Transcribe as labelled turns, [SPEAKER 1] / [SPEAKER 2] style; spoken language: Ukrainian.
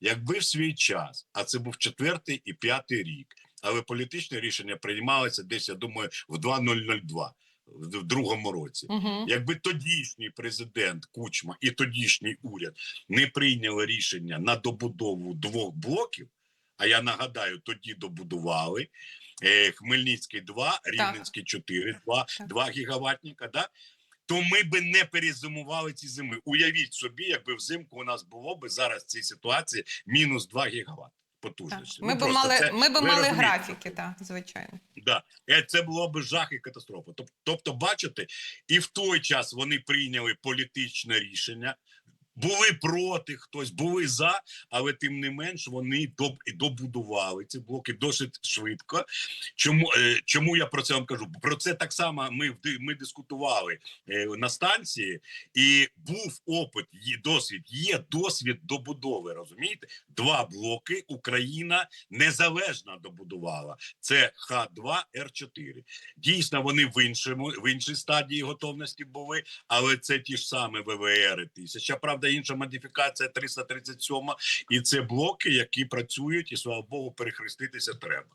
[SPEAKER 1] Якби в свій час, а це був четвертий і п'ятий рік, але політичне рішення приймалося десь, я думаю, в 2002, в другому році.
[SPEAKER 2] Угу.
[SPEAKER 1] Якби тодішній президент Кучма і тодішній уряд не прийняли рішення на добудову двох блоків, а я нагадаю, тоді добудували е, Хмельницький 2, Рівненський 4, 2, 2 гігаватника, да? То ми би не перезимували ці зими. Уявіть собі, якби взимку у нас було би зараз в цій ситуації мінус 2 гігават потужності.
[SPEAKER 2] Ми
[SPEAKER 1] Ну, би
[SPEAKER 2] мали,
[SPEAKER 1] це-
[SPEAKER 2] ми
[SPEAKER 1] би
[SPEAKER 2] мали
[SPEAKER 1] розумієте.
[SPEAKER 2] графіки, так, звичайно.
[SPEAKER 1] Да, Е, це було б жах і катастрофа. Тобто, бачите, і в той час вони прийняли політичне рішення. Були проти хтось, були за, але тим не менш вони доб- добудували ці блоки досить швидко. Чому, е, чому я про це вам кажу? Про це так само ми, ми дискутували е, на станції, і був опит, є досвід, є досвід добудови. Розумієте? Два блоки Україна незалежно добудувала. Це Х2 Р4. Дійсно, вони в іншому в іншій стадії готовності були, але це ті ж самі ВВР 1000. Правда, інша модифікація 337, і це блоки, які працюють, і слава Богу, перехреститися треба.